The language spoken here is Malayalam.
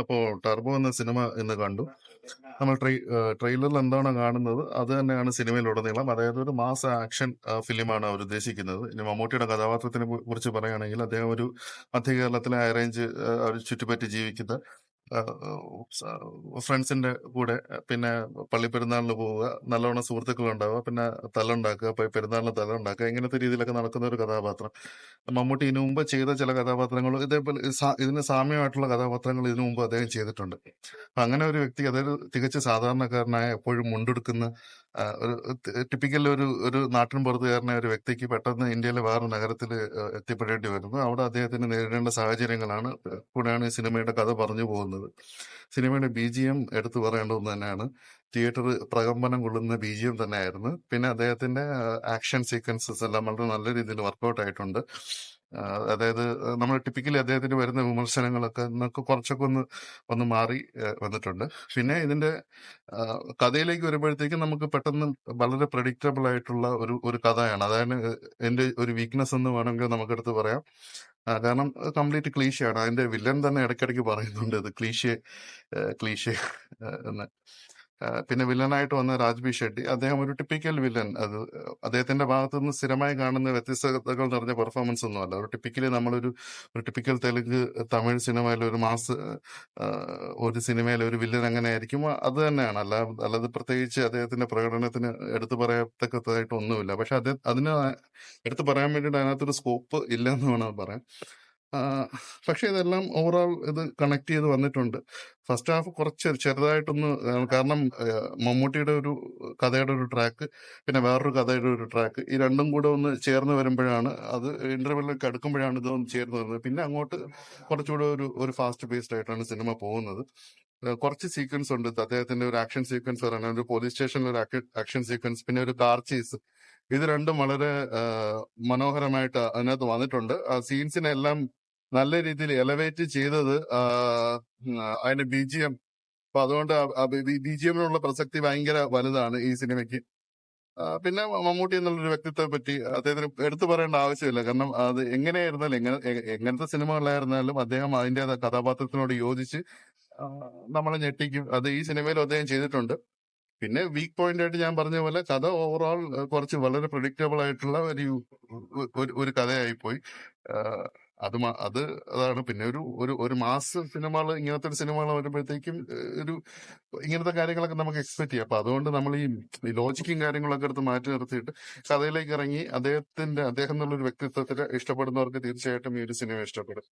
അപ്പോൾ ടർബോ എന്ന സിനിമ ഇന്ന് കണ്ടു. നമ്മൾ ട്രൈ ട്രെയിലറിൽ എന്താണോ കാണുന്നത്? അത് തന്നെയാണ് സിനിമയിലുടനീളം. അതായത് ഒരു മാസ് ആക്ഷൻ ഫിലിമാണ് അവർ ഉദ്ദേശിക്കുന്നത്. ഇനി മമ്മൂട്ടിയുടെ കഥാപാത്രത്തിനെ കുറിച്ച് പറയുകയാണെങ്കിൽ അദ്ദേഹം ഒരു മധ്യ കേരളത്തിലെ ഹൈറേഞ്ച് ചുറ്റുപറ്റി ജീവിക്കുന്ന ഫ്രണ്ട്സിന്റെ കൂടെ പിന്നെ പള്ളി പെരുന്നാളിന് പോവുക നല്ലവണ്ണം സുഹൃത്തുക്കൾ ഉണ്ടാവുക പിന്നെ തലുണ്ടാക്കുക പെരുന്നാളിന് ഉണ്ടാക്കുക ഇങ്ങനത്തെ രീതിയിലൊക്കെ നടക്കുന്ന ഒരു കഥാപാത്രം. മമ്മൂട്ടി ഇതിനു മുമ്പ് ചെയ്ത ചില കഥാപാത്രങ്ങൾ ഇതേപോലെ ഇതിന് സാമ്യമായിട്ടുള്ള കഥാപാത്രങ്ങൾ ഇതിനു മുമ്പ് അദ്ദേഹം ചെയ്തിട്ടുണ്ട്. അങ്ങനെ ഒരു വ്യക്തി അതൊരു തികച്ച സാധാരണക്കാരനായ എപ്പോഴും മുണ്ടെടുക്കുന്ന ഒരു ടിപ്പിക്കൽ ഒരു ഒരു നാട്ടിൻ പുറത്തുകാരനെ ഒരു വ്യക്തിക്ക് പെട്ടെന്ന് ഇന്ത്യയിലെ വേറെ നഗരത്തിൽ എത്തിപ്പെടേണ്ടി വരുന്നു. അവിടെ അദ്ദേഹത്തിന് നേരിടേണ്ട സാഹചര്യങ്ങളാണ് കൂടെയാണ് ഈ സിനിമയുടെ കഥ പറഞ്ഞു പോകുന്നത്. സിനിമയുടെ ബി ജി എം എടുത്തു പറയേണ്ടതെന്ന് തന്നെയാണ്. തിയേറ്റർ പ്രകമ്പനം കൊള്ളുന്ന ബി ജി എം തന്നെയായിരുന്നു. പിന്നെ അദ്ദേഹത്തിന്റെ ആക്ഷൻ സീക്വൻസസ് എല്ലാം വളരെ നല്ല രീതിയിൽ വർക്കൗട്ട് ആയിട്ടുണ്ട്. അതായത് നമ്മൾ ടിപ്പിക്കലി അദ്ദേഹത്തിന് വരുന്ന വിമർശനങ്ങളൊക്കെ എന്നൊക്കെ കുറച്ചൊക്കെ ഒന്ന് ഒന്ന് മാറി വന്നിട്ടുണ്ട്. പിന്നെ ഇതിന്റെ കഥയിലേക്ക് വരുമ്പോഴത്തേക്കും നമുക്ക് പെട്ടെന്ന് വളരെ പ്രഡിക്റ്റബിൾ ആയിട്ടുള്ള ഒരു ഒരു കഥയാണ്. അതായത് എന്റെ ഒരു വീക്ക്നെസ് എന്ന് വേണമെങ്കിൽ നമുക്കെടുത്ത് പറയാം. കാരണം കംപ്ലീറ്റ് ക്ലീഷയാണ് അതിന്റെ വില്ലൻ തന്നെ ഇടയ്ക്കിടയ്ക്ക് പറയുന്നുണ്ട് ഇത്. ക്ലീഷെ ക്ലീഷെ എന്ന്. പിന്നെ വില്ലനായിട്ട് വന്ന രാജ്ബി ഷെട്ടി അദ്ദേഹം ഒരു ടിപ്പിക്കൽ വില്ലൻ. അത് അദ്ദേഹത്തിന്റെ ഭാഗത്തു നിന്ന് സ്ഥിരമായി കാണുന്ന വ്യത്യസ്തതകൾ നിറഞ്ഞ പെർഫോമൻസ് ഒന്നുമല്ല ഒരു ടിപ്പിക്കലി നമ്മളൊരു ഒരു ടിപ്പിക്കൽ തെലുങ്ക് തമിഴ് സിനിമയിൽ ഒരു മാസ് ഒരു സിനിമയിൽ ഒരു വില്ലൻ അങ്ങനെ ആയിരിക്കും അത് തന്നെയാണ്. അല്ല അല്ലാതെ പ്രത്യേകിച്ച് അദ്ദേഹത്തിന്റെ പ്രകടനത്തിന് എടുത്തു പറയത്തക്കതായിട്ട് ഒന്നുമില്ല. പക്ഷെ അദ്ദേഹം അതിന് എടുത്തു പറയാൻ വേണ്ടിയിട്ട് അതിനകത്തൊരു സ്കോപ്പ് ഇല്ലെന്ന് വേണം പറയാം പക്ഷെ ഇതെല്ലാം ഓവറോൾ ഇത് കണക്ട് ചെയ്ത് വന്നിട്ടുണ്ട്. ഫസ്റ്റ് ഹാഫ് കുറച്ച് ചെറുതായിട്ടൊന്ന് കാരണം മമ്മൂട്ടിയുടെ ഒരു കഥയുടെ ഒരു ട്രാക്ക് പിന്നെ വേറൊരു കഥയുടെ ഒരു ട്രാക്ക് ഈ രണ്ടും കൂടെ ഒന്ന് ചേർന്ന് വരുമ്പോഴാണ് അത് ഇന്റർവെല്ലൊക്കെ അടുക്കുമ്പോഴാണ് ഇതൊന്ന് ചേർന്ന് വരുന്നത്. പിന്നെ അങ്ങോട്ട് കുറച്ചുകൂടെ ഒരു ഒരു ഫാസ്റ്റ് പേസ്ഡ് ആയിട്ടാണ് സിനിമ പോകുന്നത്. കുറച്ച് സീക്വൻസ് ഉണ്ട്. അദ്ദേഹത്തിന്റെ ഒരു ആക്ഷൻ സീക്വൻസ് പറയുന്നത് ഒരു പോലീസ് സ്റ്റേഷനിൽ ഒരു ആക്ഷൻ സീക്വൻസ് പിന്നെ ഒരു കാർ ചേസ് ഇത് രണ്ടും വളരെ മനോഹരമായിട്ട് അതിനകത്ത് വന്നിട്ടുണ്ട്. ആ സീൻസിനെ എല്ലാം നല്ല രീതിയിൽ എലവേറ്റ് ചെയ്തത് അതിന്റെ ബി ജി എം. അപ്പൊ അതുകൊണ്ട് ബി ജി എമ്മിനുള്ള പ്രസക്തി ഭയങ്കര വലുതാണ് ഈ സിനിമയ്ക്ക്. പിന്നെ മമ്മൂട്ടി എന്നുള്ളൊരു വ്യക്തിത്വത്തെ പറ്റി അദ്ദേഹത്തിന് എടുത്തു പറയേണ്ട ആവശ്യമില്ല. കാരണം അത് എങ്ങനെയായിരുന്നാലും എങ്ങനെ എങ്ങനത്തെ സിനിമകളായിരുന്നാലും അദ്ദേഹം അതിന്റെ കഥാപാത്രത്തിനോട് യോജിച്ച് നമ്മളെ ഞെട്ടിക്കും. അത് ഈ സിനിമയിലും അദ്ദേഹം ചെയ്തിട്ടുണ്ട്. പിന്നെ വീക്ക് പോയിന്റ് ആയിട്ട് ഞാൻ പറഞ്ഞ പോലെ കഥ ഓവറോൾ കുറച്ച് വളരെ പ്രഡിക്റ്റബിൾ ആയിട്ടുള്ള ഒരു ഒരു കഥയായിപ്പോയി. അത് അത് അതാണ്. പിന്നെ ഒരു ഒരു ഒരു മാസ് സിനിമകൾ ഇങ്ങനത്തെ ഒരു സിനിമകൾ വരുമ്പോഴത്തേക്കും ഒരു ഇങ്ങനത്തെ കാര്യങ്ങളൊക്കെ നമുക്ക് എക്സ്പെക്ട് ചെയ്യാം. അപ്പൊ അതുകൊണ്ട് നമ്മൾ ഈ ലോജിക്കും കാര്യങ്ങളൊക്കെ എടുത്ത് മാറ്റി നിർത്തിയിട്ട് കഥയിലേക്ക് ഇറങ്ങി അദ്ദേഹത്തിന്റെ അദ്ദേഹം എന്നുള്ള ഒരു വ്യക്തിത്വത്തിൽ ഇഷ്ടപ്പെടുന്നവർക്ക് തീർച്ചയായിട്ടും ഈ ഒരു സിനിമ ഇഷ്ടപ്പെടും.